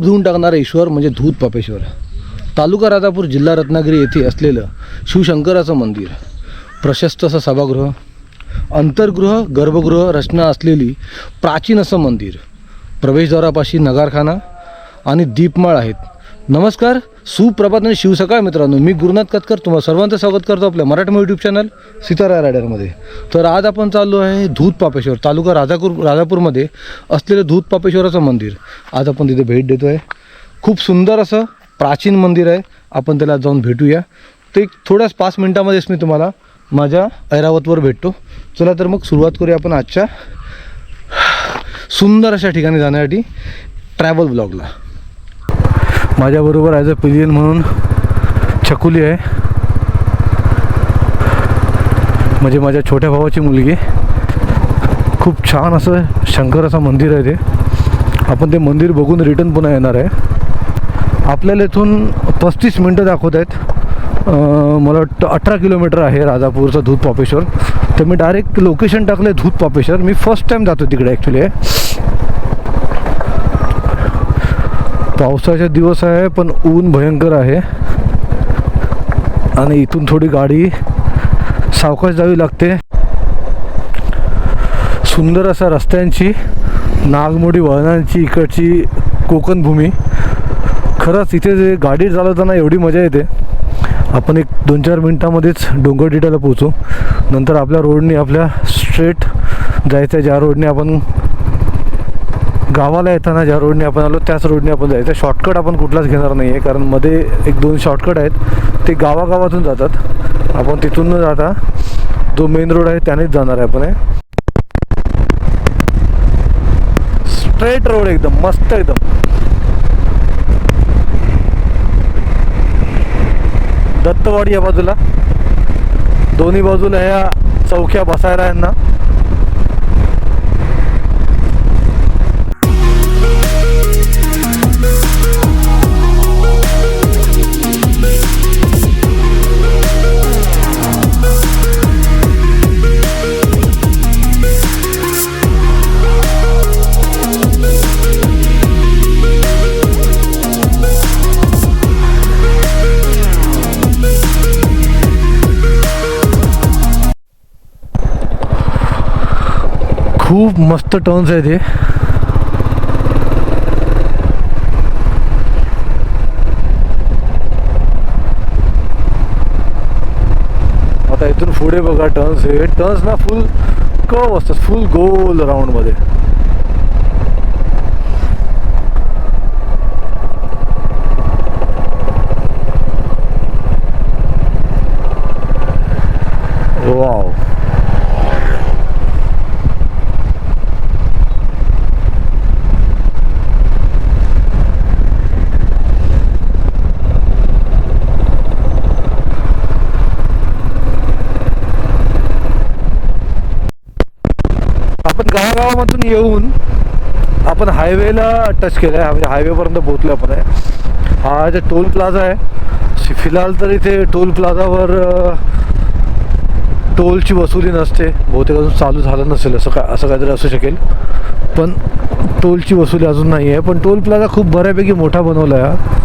पाप धुवून टाकणारा ईश्वर म्हणजे धूत पापेश्वर. तालुका राजापूर जिल्हा रत्नागिरी येथे असलेलं शिवशंकराचं मंदिर. प्रशस्त असं सभागृह. अंतर्गृह गर्भगृह रचना असलेली प्राचीन असं मंदिर. प्रवेशद्वारापाशी नगारखाना आणि दीपमाळ आहेत. नमस्कार सुप्रभात आणि शिवसकाळ मित्रांनो. मी गुरुनाथ कतकर तुम्हाला सर्वांचं स्वागत करतो आपल्या मराठी यूट्यूब चॅनल सीतारा रायडरमध्ये. तर आज आपण चाललो आहे धूत पापेश्वर तालुका राजापूर राजापूरमध्ये असलेलं धूत पापेश्वराचं मंदिर. आज आपण तिथे भेट देतो आहे खूप सुंदर असं प्राचीन मंदिर आहे. आपण त्याला जाऊन भेटूया. ते एक थोड्याच पाच मिनटामध्येच मी तुम्हाला माझ्या ऐरावतवर भेटतो. चला तर मग सुरुवात करूया आपण आजच्या सुंदर अशा ठिकाणी जाण्यासाठी ट्रॅव्हल ब्लॉगला माझ्याबरोबर ॲज अ पिलियन म्हणून छकुली आहे. म्हणजे माझ्या छोट्या भावाची मुलगी. खूप छान असं शंकर असं मंदिर आहे ते. आपण ते मंदिर बघून रिटर्न पुन्हा येणार आहे. आपल्याला इथून पस्तीस मिनटं दाखवत आहेत. मला वाटतं अठरा किलोमीटर आहे राजापूरचं धूत पापेश्वर. तर मी डायरेक्ट लोकेशन टाकलं आहे धूत पापेश्वर. मी फर्स्ट टाईम जातो तिकडे ॲक्च्युली पावसाचे दिवस आहे पण ऊन भयंकर आहे. आणि इथून थोडी गाडी सावकाश जावी लागते. सुंदर असा रस्त्यांची नागमोडी वळणांची इकडची कोकण भूमी. खरंच इथे जे गाडी चालवताना एवढी मजा येते. आपण एक दोन चार मिनटामध्येच डोंगरडिटाला पोहोचू. नंतर आपल्या रोडने आपल्या स्ट्रेट जायचं आहे ज्या रोडने आपण गावाला येताना ज्या रोडने आपण आलो त्याच रोडने आपण जायचं. शॉर्टकट आपण कुठलाच घेणार नाही आहे कारण मध्ये एक दोन शॉर्टकट आहेत. ते गावागावातून जातात. आपण तिथून न जाता जो मेन रोड आहे त्यानेच जाणार आहे आपण स्ट्रेट रोड एकदम मस्त एकदम. दत्तवाडी या बाजूला. दोन्ही बाजूला ह्या चौक्या बसायला यांना. खूप मस्त टर्न्स आहे ते आता इथून पुढे बघा टर्न्स हे. टर्न्स ना फुल कव असतात. फुल गोल राऊंडमध्ये. गावामधून येऊन आपण हायवेला टच केलं आहे. म्हणजे हायवेपर्यंत पोहोचलो आपण. आहे हा जे टोल प्लाझा आहे. फिलहाल तर इथे टोल प्लाझावर टोलची वसुली नसते. बहुतेक अजून चालू झालं नसेल असं काय असं काहीतरी असू शकेल. पण टोलची वसुली अजून नाही आहे पण टोल प्लाझा खूप बऱ्यापैकी मोठा बनवला आहे हा.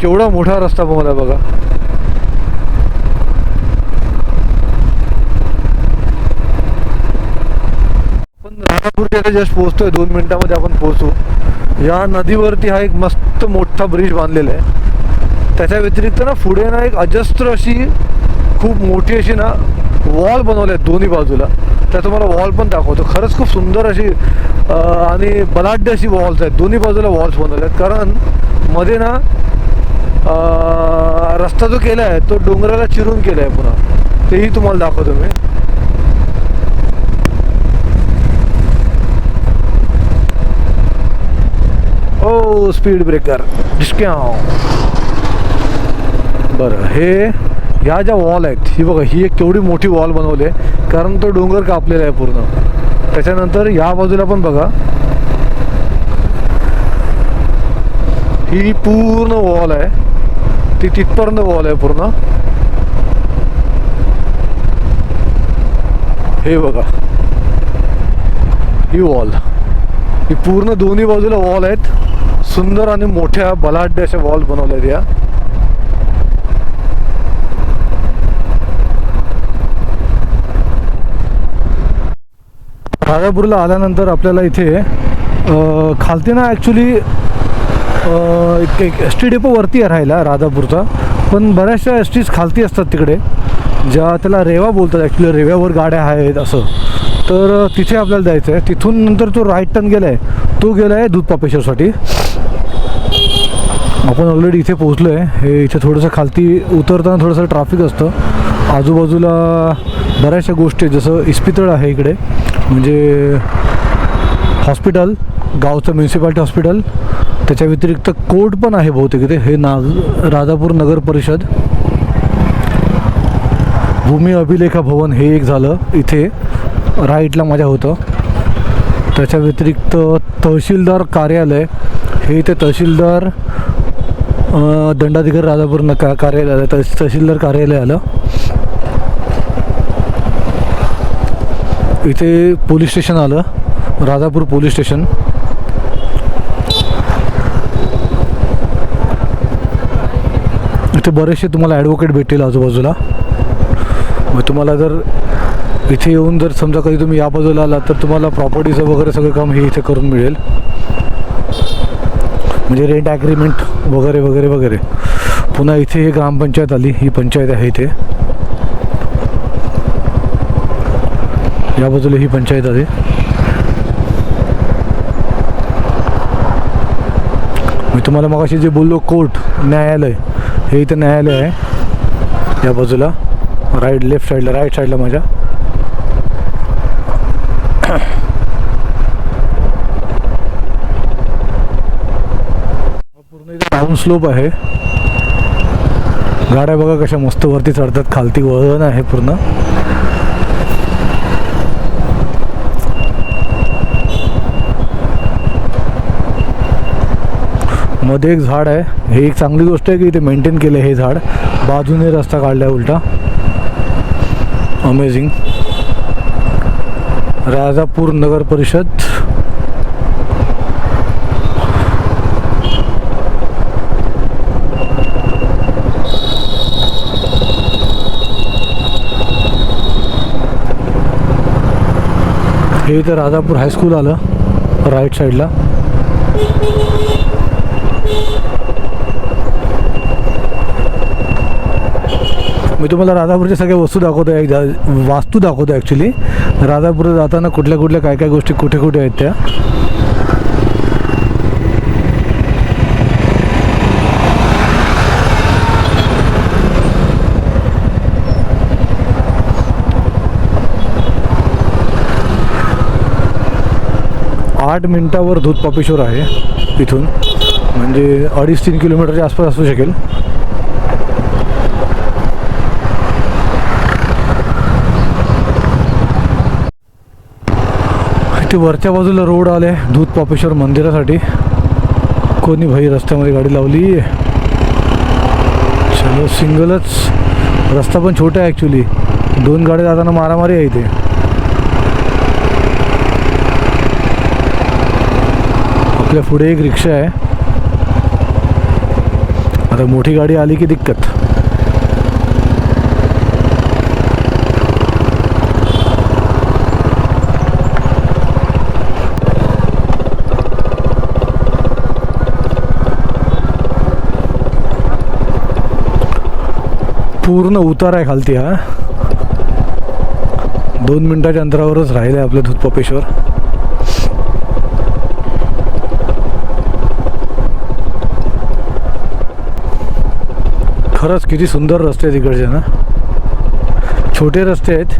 केवढा मोठा रस्ता बनवला आहे बघा. खानापूरच्या जस्ट पोहोचतोय. दोन मिनिटामध्ये आपण पोहोचू. या नदीवरती हा एक मस्त मोठा ब्रिज बांधलेला आहे. त्याच्या व्यतिरिक्त ना पुढे ना एक अजस्त्र अशी खूप मोठी अशी ना वॉल बनवले आहेत दोन्ही बाजूला. त्या तुम्हाला वॉल पण दाखवतो. खरंच खूप सुंदर अशी आणि बलाढ्य अशी वॉल्स आहेत. दोन्ही बाजूला वॉल्स बनवले आहेत. कारण मध्ये ना रस्ता जो केला आहे तो डोंगराला चिरून केला आहे पुन्हा. तेही तुम्हाला दाखवतो मी. ओ स्पीड ब्रेकर डिस्क्याव. बरं हे ह्या ज्या वॉल आहेत ही बघा ही एक केवढी मोठी वॉल बनवली आहे कारण तो डोंगर कापलेला आहे पूर्ण. त्याच्यानंतर या बाजूला पण बघा. ही पूर्ण वॉल आहे. ती तिथपर्यंत वॉल आहे पूर्ण. हे बघा. ही वॉल ही पूर्ण दोन्ही बाजूला वॉल आहेत. सुंदर आणि मोठ्या बलाढ्य अशा वॉल बनवल्या आहेत या राजापूरला आल्यानंतर आपल्याला इथे खालती ना ॲक्च्युली एक एक एस टी डेपो वरती आहे राहिला राजापूरचा. पण बऱ्याचशा एस टीज खालती असतात तिकडे ज्या त्याला रेवा बोलतात. ॲक्च्युली रेव्यावर गाड्या आहेत असं. तर तिथे आपल्याला जायचं आहे तिथून नंतर तो राईट टर्न गेला आहे तो गेला आहे दूध पापेश्वरसाठी आपण ऑलरेडी इथे पोहोचलो आहे हे इथे थोडंसं खालती उतरताना थोडंसं ट्राफिक असतं. आजूबाजूला बऱ्याचशा गोष्टी आहेत, जसं इस्पितळ आहे इकडे. म्हणजे हॉस्पिटल गावचं म्युन्सिपाल्टी हॉस्पिटल त्याच्या व्यतिरिक्त कोर्ट पण आहे बहुतेक इथे. हे नाग राजापूर नगर परिषद. भूमी अभिलेखा भवन हे एक झालं इथे. राईटला माझ्या होतं. त्याच्या व्यतिरिक्त तहसीलदार कार्यालय. हे इथे तहसीलदार दंडाधिकारी राजापूर का कार्यालय आलं तहसीलदार कार्यालय आलं इथे पोलीस स्टेशन आलं. Rajapur police station. इथे बरेचसे तुम्हाला ॲडव्होकेट भेटतील आजूबाजूला. मग तुम्हाला जर इथे येऊन जर समजा कधी तुम्ही या बाजूला आलात तर तुम्हाला प्रॉपर्टीचं वगैरे सगळं काम हे इथे करून मिळेल. म्हणजे रेंट ॲग्रीमेंट वगैरे वगैरे वगैरे. पुन्हा इथे ही ग्रामपंचायत आली. ही पंचायत आहे इथे. या बाजूला ही पंचायत आली मी तुम्हाला मगाशी जे बोललो कोर्ट न्यायालय हे इथे न्यायालय आहे. या बाजूला राईट लेफ्ट साईडला राईट साईडला माझ्या हा पूर्ण इथे डाऊन स्लोप आहे. गाड्या बघा कशा मस्त वरती चढतात खालती वळण आहे पूर्ण. मध्ये एक झाड आहे. हे एक चांगली गोष्ट आहे की इथे मेंटेन केलं आहे हे झाड. बाजूने रस्ता काढला आहे उलटा. अमेझिंग राजापूर नगर परिषद. हे इथं राजापूर हायस्कूल आलं राईट साईडला मी तुम्हाला राधापूरच्या सगळ्या वस्तू दाखवतो आहे वास्तू दाखवतो ॲक्च्युली राधापूर जाताना कुठल्या कुठल्या काय काय गोष्टी कुठे कुठे आहेत त्या. आठ मिनिटावर धूत पापेश्वर आहे इथून म्हणजे अडीच तीन किलोमीटरच्या आसपास असू शकेल. इथे वरच्या बाजूला रोड आले धूत पापेश्वर मंदिरासाठी. कोणी भाई रस्त्यामध्ये गाडी लावली? चलो सिंगलच. रस्ता पण छोटा आहे ॲक्च्युली दोन गाड्या जाताना मारामारी आहे इथे. आपल्या पुढे एक रिक्षा आहे. आता मोठी गाडी आली की दिक्कत. पूर्ण उतार आहे खालती हा. दोन मिनटाच्या अंतरावरच राहिले आपलं दूध खरंच किती सुंदर रस्ते आहेत इकडचे ना. छोटे रस्ते आहेत.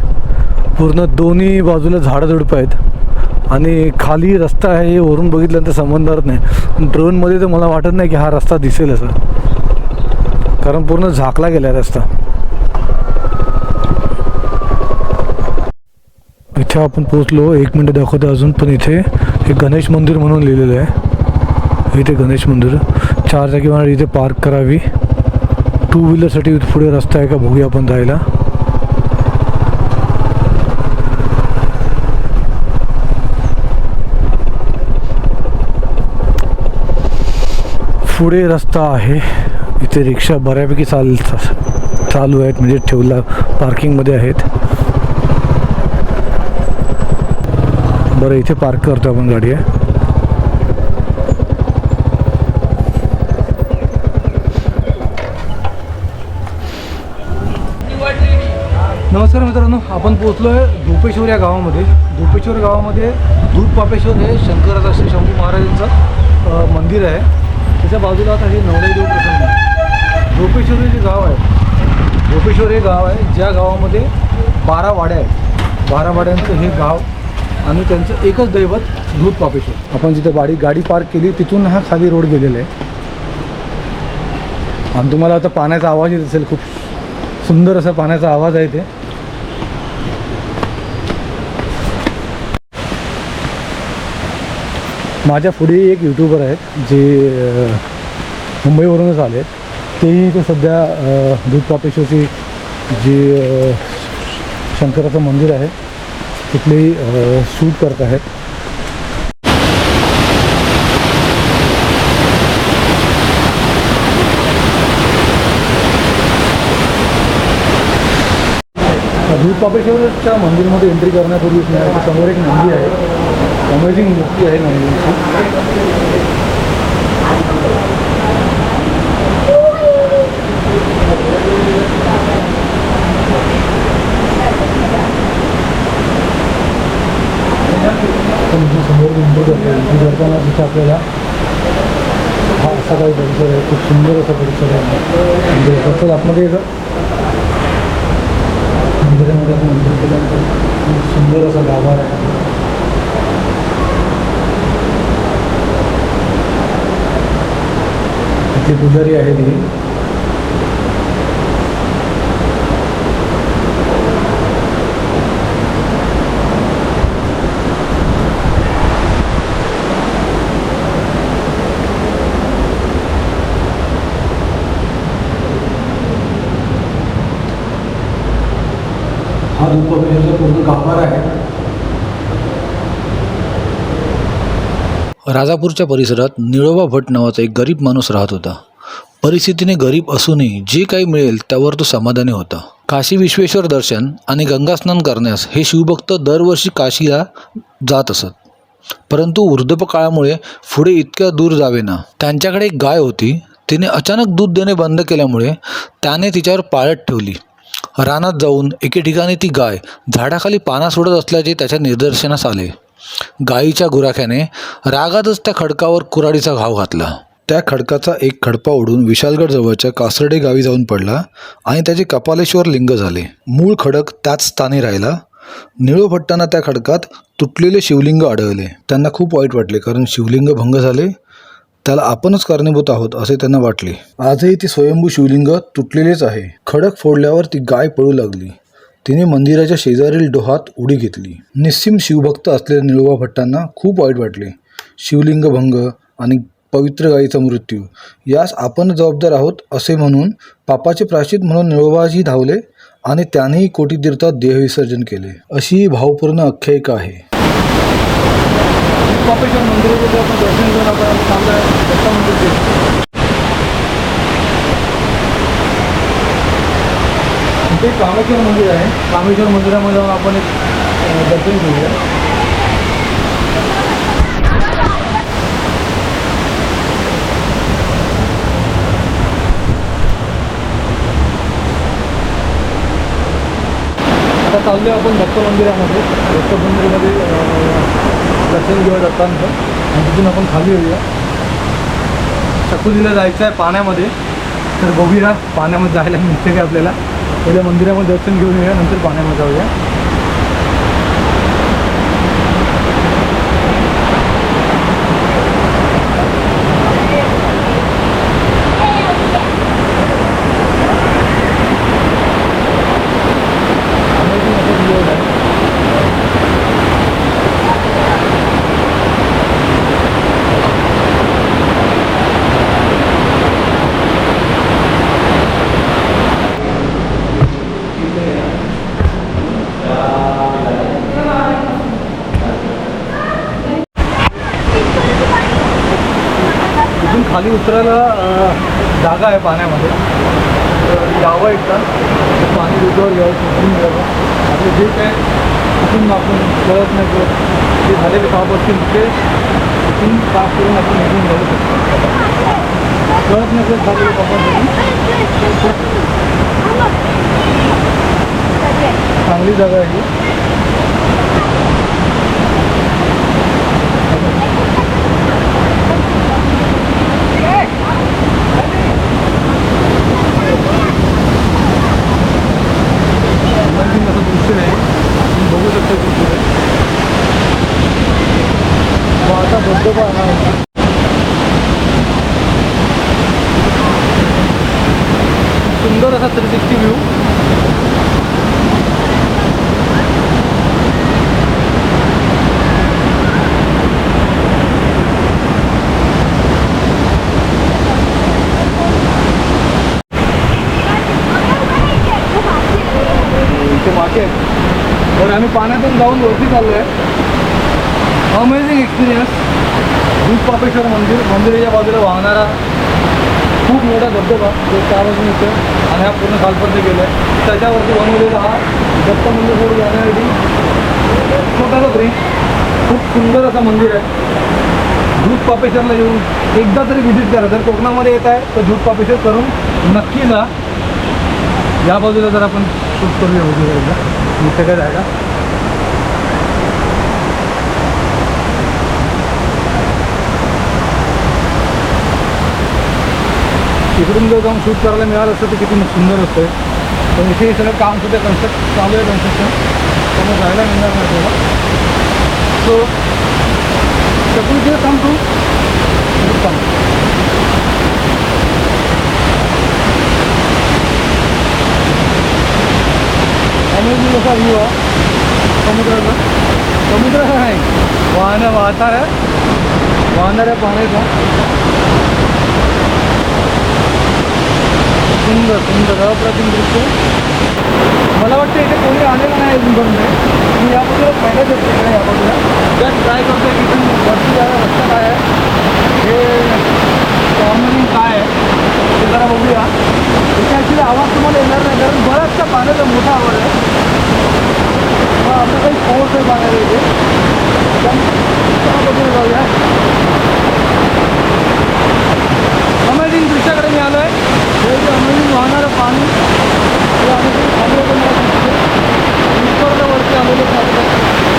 पूर्ण दोन्ही बाजूला झाडं झुडपं आहेत. आणि खाली रस्ता आहे हे वरून बघितल्यानंतर समजणार नाही. ड्रोनमध्ये तर मला वाटत नाही की हा रस्ता दिसेल असं. कारण पूर्ण झाकला गेला आहे रस्ता. इथे आपण पोचलो एक मिनटं दाखवतो अजून. पण इथे एक गणेश मंदिर म्हणून लिहिलेलं आहे. इथे गणेश मंदिर. चार जागी वाहन इथे पार्क करावी. टू व्हीलरसाठी पुढे रस्ता आहे का? बघूया आपण जायला. पुढे रस्ता आहे. इथे रिक्षा बऱ्यापैकी चाल चालू आहेत म्हणजे ठेवला पार्किंगमध्ये आहेत. बरं इथे पार्क करतो आपण गाडी आहे नमस्कार मित्रांनो आपण पोहोचलो आहे धोपेश्वर या गावामध्ये. धोपेश्वर गावामध्ये दूध पापेश्वर हे शंकराचा श्री शंभू महाराजांचं मंदिर आहे. त्याच्या बाजूला आता हे नवलाई प्रसंग प्रसन्न आहे. धोपेश्वर हे जे गाव आहे धोपेश्वर हे गाव आहे ज्या गावामध्ये बारा वाड्या आहेत. बारा वाड्यांचं हे गाव आणि त्यांचं एकच दैवत दूध पापेश्वर. आपण जिथे गाडी गाडी पार्क केली तिथून हा खाली रोड गेलेला आहे. आणि तुम्हाला आता पाण्याचा आवाज येत असेल खूप सुंदर असा पाण्याचा आवाज आहे ते माझ्या पुढे एक यूट्यूबर आहेत जे मुंबईवरूनच आले आहेत. तेही ते सध्या दूध पापेश्वरची जे शंकराचं मंदिर आहे तिथलेही शूट करत आहेत. दूध पापेश्वरच्या मंदिरमध्ये एंट्री करण्यापूर्वी समोर एक नंदी आहे. अमेझिंग मूर्ती आहे नंदीची. आपण इथे समोर एंट्री करतो करताना तिथे आपल्याला हा असा काही परिसर आहे. खूप सुंदर असा परिसर आहे. म्हणजे फक्त आतमध्ये मंदिरामध्ये आपण मंदिर केल्यानंतर खूप सुंदर असा गाभार आहे इथे पुजारी आहेत ही हा दुपारपर्यंत पूर्ण गाभार आहे. राजापूरच्या परिसरात निळोबा भट नावाचा एक गरीब माणूस राहत होता. परिस्थितीने गरीब असूनही जे काही मिळेल त्यावर तो समाधानी होता. काशी विश्वेश्वर दर्शन आणि गंगास्नान करण्यास हे शिवभक्त दरवर्षी काशीला जात असत. परंतु वृद्धपकाळामुळे पुढे इतक्या दूर जावेना. त्यांच्याकडे एक गाय होती. तिने अचानक दूध देणे बंद केल्यामुळे त्याने तिच्यावर पाळत ठेवली. रानात जाऊन एके ठिकाणी ती गाय झाडाखाली पाना सोडत असल्याचे त्याच्या निदर्शनास आले. गायीच्या गुराख्याने रागातच त्या खडकावर कुऱ्हाडीचा घाव घातला. त्या खडकाचा एक खडपा ओढून विशालगड जवळच्या कासर्डे गावी जाऊन पडला आणि त्याचे कपालेश्वर लिंग झाले. मूळ खडक त्याच स्थानी राहिला. निळोभट्टांना त्या खडकात तुटलेले शिवलिंग आढळले. त्यांना खूप वाईट वाटले कारण शिवलिंग भंग झाले. त्याला आपणच कारणीभूत आहोत असे त्यांना वाटले. आजही ती स्वयंभू शिवलिंग तुटलेलेच आहे. खडक फोडल्यावर ती गाय पळू लागली. तिने मंदिराच्या शेजारील डोहात उडी घेतली. निस्सिम शिवभक्त असलेल्या निळोबा भट्टांना खूप वाईट वाटले. शिवलिंग भंग आणि पवित्र गायीचा मृत्यू. यास आपण जबाबदार आहोत असे म्हणून पापाचे प्राश्चित म्हणून निळोबाजी धावले आणि त्यानेही कोटीतीर्थात देहविसर्जन केले. अशी ही भावपूर्ण आख्यायिका आहे. दर्शन घेऊन ते कामेश्वर मंदिर आहे. कामेश्वर मंदिरामध्ये जाऊन आपण एक दर्शन घेऊया. आता चाललो आपण दत्त मंदिरामध्ये. दत्त मंदिरामध्ये दर्शन घेऊया दत्तांचं. आणि तिथून आपण खाली येऊया. चकुलीला जायचं आहे पाण्यामध्ये. तर बघूया पाण्यामध्ये जायला मिळते का आपल्याला. पहिल्या मंदिरामध्ये दर्शन घेऊन येऊया नंतर पाण्यामध्ये जाऊया Amazing असं view आहे. खाली उतरायला जागा आहे पाण्यामध्ये. यावं एकदा. पाणी रुजवर घ्यावं सुटून घ्यावं आपले जे काय कुठून आपण करत नाही कळत जे झालेले पाप असतील ते कुठून पाप करून आपण निघून जाऊ शकतो. करत नाही कळत झालेले पापांसाठी चांगली जागा आहे ही Amazing असं दृश्य आहे तुम्ही बघू शकता दृश्य तो आता धबधबा आहे सुंदर असा थ्री सिक्स्टी व्ह्यू इथे मागे आणि पाण्यातून जाऊन वरती चाललो आहे अमेझिंग एक्सपिरियन्स धूपपापेश्वर मंदिर मंदिराच्या बाजूला वाहणारा खूप मोठा धबधबा जो चार वाजून येतो आणि हा पूर्ण खालपर्यंत गेला आहे त्याच्यावरती बनवलेला हा दत्त मंदिर सोडून जाण्यासाठी छोटासा ब्रिज खूप सुंदर असं मंदिर आहे. झूट पापेश्वरला येऊन एकदा तरी व्हिजिट करा. जर कोकणामध्ये येत आहे तर झूट पापेश्वर करून नक्की जा. या बाजूला जर आपण शूट करूया बाजूला एकदा. इथे काय जायला तिकडून जर जाऊन शूट करायला मिळालं असतं तर किती सुंदर असतं. पण इथे हे सगळं काम सुद्धा कन्स्ट्रक्ट चालू आहे कन्स्ट्रक्शन त्यामुळे जायला मिळणार नाही आपल्याला. सो सगळी काम तू काम. अमेझिंग असा व्ह्यू आहे. समुद्राचा. समुद्राचा नाही वाहनं वाहताऱ्या वाहणाऱ्या पाण्याचा. सुंदर सुंदर अप्रतिम दृश्य. मला वाटतं इथे कोणी आलेलं नाही अजून अजूनपर्यंत मी या बाजूला पहिल्याच येते इकडे या बाजूला जस्ट ट्राय करतो की इथून वरती जायला रस्ता काय आहे? हे टॉर्नरिंग काय आहे? ते जरा बघूया. इथे ॲक्च्युली आवाज तुम्हाला येणार नाही कारण बराचसा पाण्याचा मोठा आवाज आहे. हा काही फोर्स आहे पाण्याला इथे. त्या बाजूला जाऊया अमेझिंग दृश्याकडे मी आलो आहे हे जे अमेझिंग वाहणारं पाणी हे आम्ही खाली पण मला दिसते ईश्वरला वरती आलेलो चालतं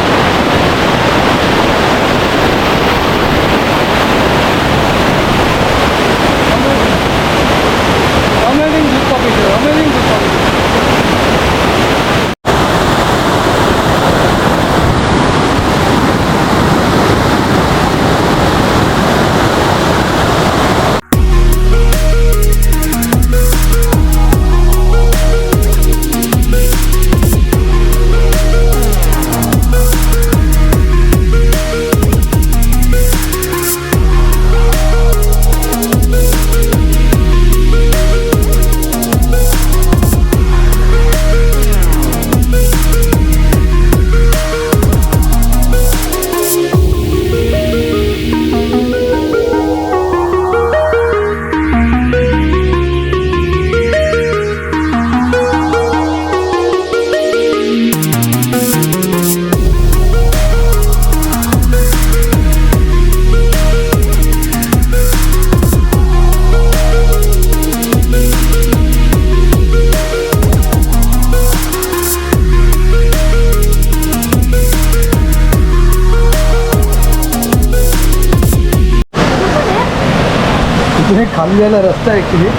खाली आहे ॲक्च्युली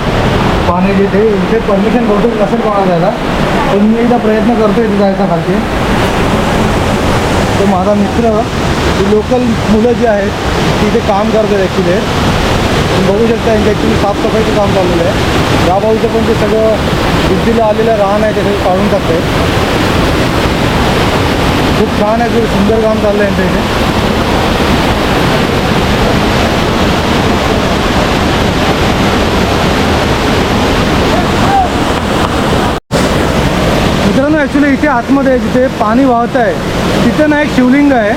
पाणी इथे इथे परमिशन बहुतेक नसेल कोणाला जायला पण मी एकदा प्रयत्न करतो इथे जायचा खालचे तर माझा मित्र लोकल मुलं जी आहेत तिथे काम करतात ॲक्च्युली बघू शकता यांच्या ॲक्च्युली साफसफाईचं काम चाललेलं आहे. या बाजूचं पण ते सगळं बुद्धीला आलेलं रान आहे ते सगळं काढून टाकते खूप छान आहे सुंदर काम चाललं आहे यांच्या इथे. मित्रांनो ॲक्च्युली इथे आतमध्ये जिथे पाणी वाहत आहे तिथे ना एक शिवलिंग आहे.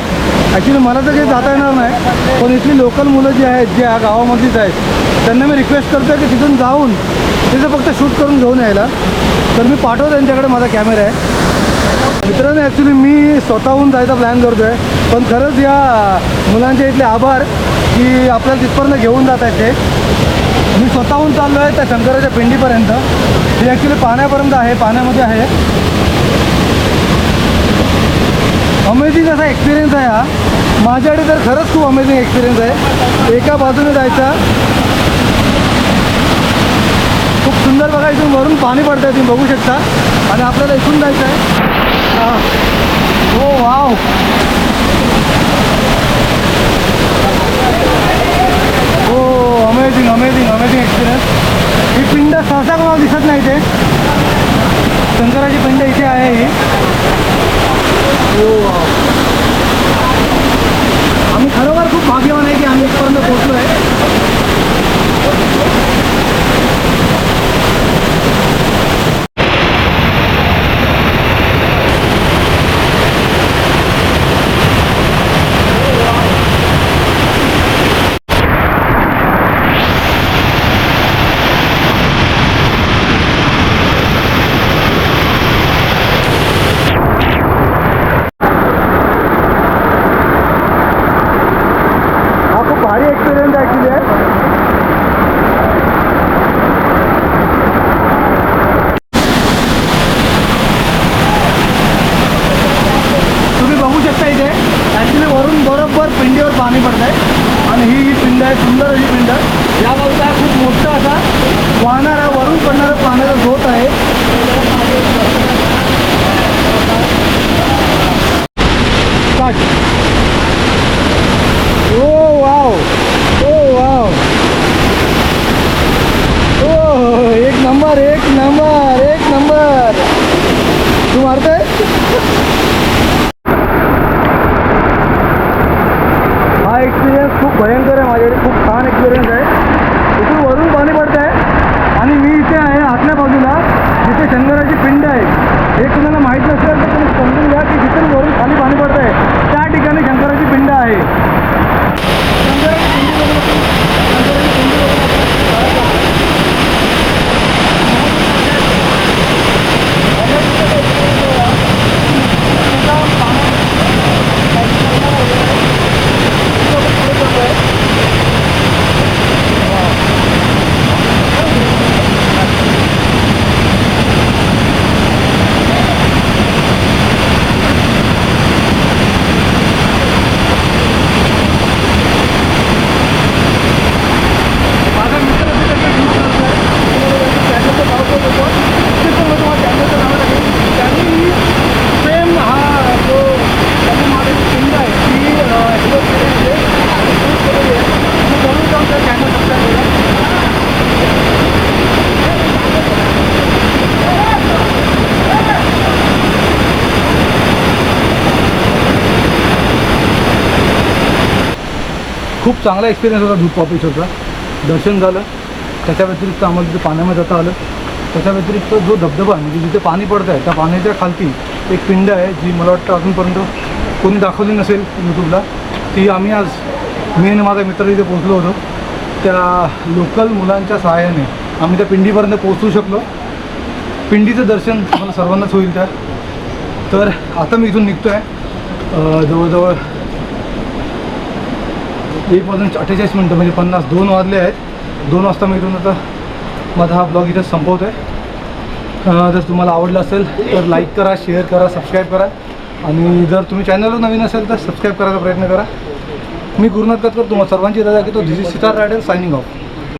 ॲक्च्युली मला तर काही जाता येणार नाही पण इथली लोकल मुलं जी आहेत जे ह्या गावामधलीच आहेत त्यांना मी रिक्वेस्ट करतो की तिथून जाऊन तिथं फक्त शूट करून घेऊन यायला. तर मी पाठवतो त्यांच्याकडे माझा कॅमेरा आहे. मित्रांनो ॲक्च्युली मी स्वतःहून जायचा प्लॅन करतो आहे पण खरंच या मुलांचे इथले आभार की आपल्याला तिथपर्यंत घेऊन जात आहेत ते. मी स्वतःहून चाललो आहे त्या शंकराच्या पिंडीपर्यंत. ते ॲक्च्युली पाण्यापर्यंत आहे पाण्यामध्ये आहे. अमेझिंग असा एक्सपिरियन्स आहे हा. माझ्याकडे तर खरंच खूप अमेझिंग एक्सपिरियन्स आहे. एका बाजूने जायचा. खूप सुंदर बघा इथून वरून पाणी पडतं तुम्ही बघू शकता. आणि आपल्याला इथून जायचं आहे. हो. वाव. हो अमेझिंग अमेझिंग अमेझिंग एक्सपिरियन्स ही पिंड सहसा कोणाला दिसत नाही ते. शंकराची आहे. हो आम्ही खरोखर खूप भाग्यवान आहे की आम्ही इथपर्यंत पोहोचलो आहे चांगला एक्सपिरियन्स होता दूध पॉपेश्वरचा दर्शन झालं. त्याच्या व्यतिरिक्त आम्हाला तिथे पाण्यामध्ये जाता आलं. त्याच्या व्यतिरिक्त जो धबधबा म्हणजे जिथे पाणी पडतं आहे त्या पाण्याच्या खालती एक पिंड आहे जी मला वाटतं अजूनपर्यंत कोणी दाखवली नसेल यूट्यूबला. ती आम्ही आज मी आणि माझा मित्र तिथे पोचलो होतो. त्या लोकल मुलांच्या सहाय्याने आम्ही त्या पिंडीपर्यंत पोहोचू शकलो. पिंडीचं दर्शन मला सर्वांनाच होईल त्या. तर आता मी इथून निघतो आहे जवळजवळ एक वाजून अठ्ठेचाळीस मिनटं म्हणजे पन्नास दोन वाजले आहेत. दोन वाजता मी इथून आता माझा हा ब्लॉग इथं संपवतो आहे जर तुम्हाला आवडलं असेल तर लाईक करा शेअर करा सबस्क्राईब करा. आणि जर तुम्ही चॅनलवर नवीन असेल तर सबस्क्राईब करायचा प्रयत्न करा. मी गुरुनाथ कतकर तुम्हाला सर्वांची रजा घेतो this Sitar rider signing off